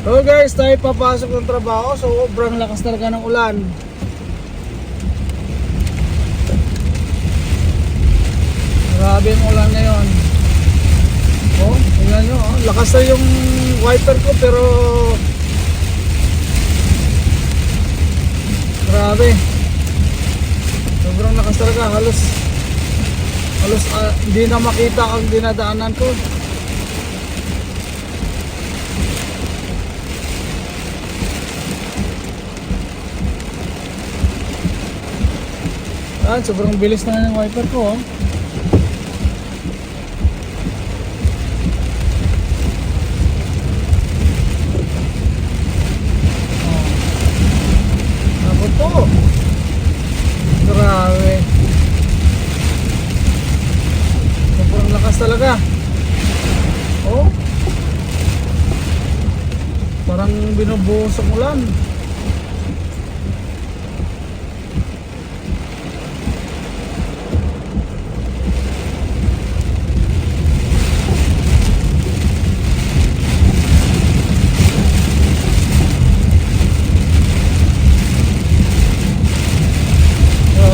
So guys, tayo papasok ng trabaho. So, sobrang lakas talaga ng ulan. Grabe ang ulan ngayon. Oh, tingnan nyo. Oh. Lakas na yung wiper ko pero Grabe. Sobrang lakas talaga. Halos halos ah, hindi na makita ang dinadaanan ko. Ah, sobrang bilis na ng wiper ko. Oh. To. Grabe. Sobrang lakas talaga. Oh. Parang binubuhos ang ulan.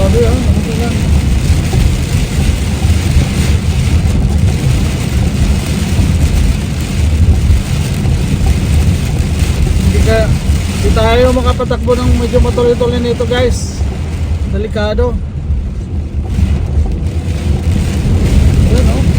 Grabe ah. Ano lang. Hindi ka hindi tayo makapatakbo ng medyo matuloy-tuloy nito guys. Delikado. Ayan oh.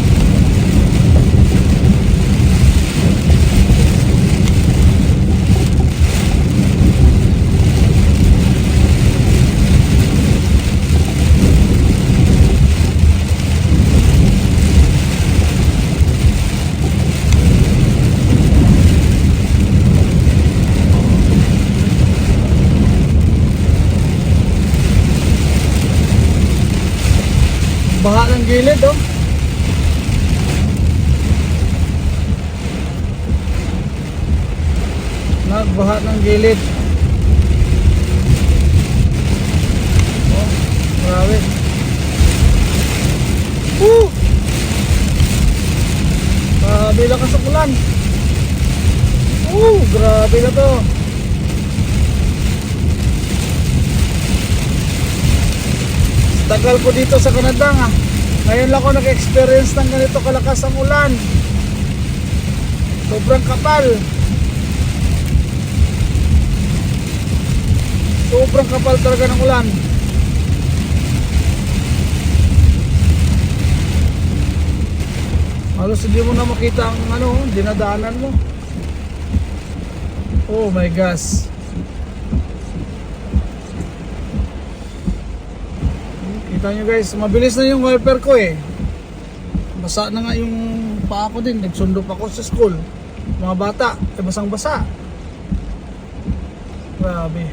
Baha ng gilid oh. Nagbaha ng gilid. Oh, grabe. Woo! Grabe lakas ang ulan. Woo! Grabe na to. Tagal ko dito sa Canada nga. Ngayon lang ako nag-experience ng ganito kalakas ang ulan. Sobrang kapal. Sobrang kapal talaga ng ulan. Halos hindi mo na makita ang ano, dinadaanan mo. Oh my gosh. Kita nyo guys, mabilis na yung wiper ko eh. Basa na nga yung paa ko din. Nagsundo pa ako sa school. Mga bata, eh basang basa. Grabe.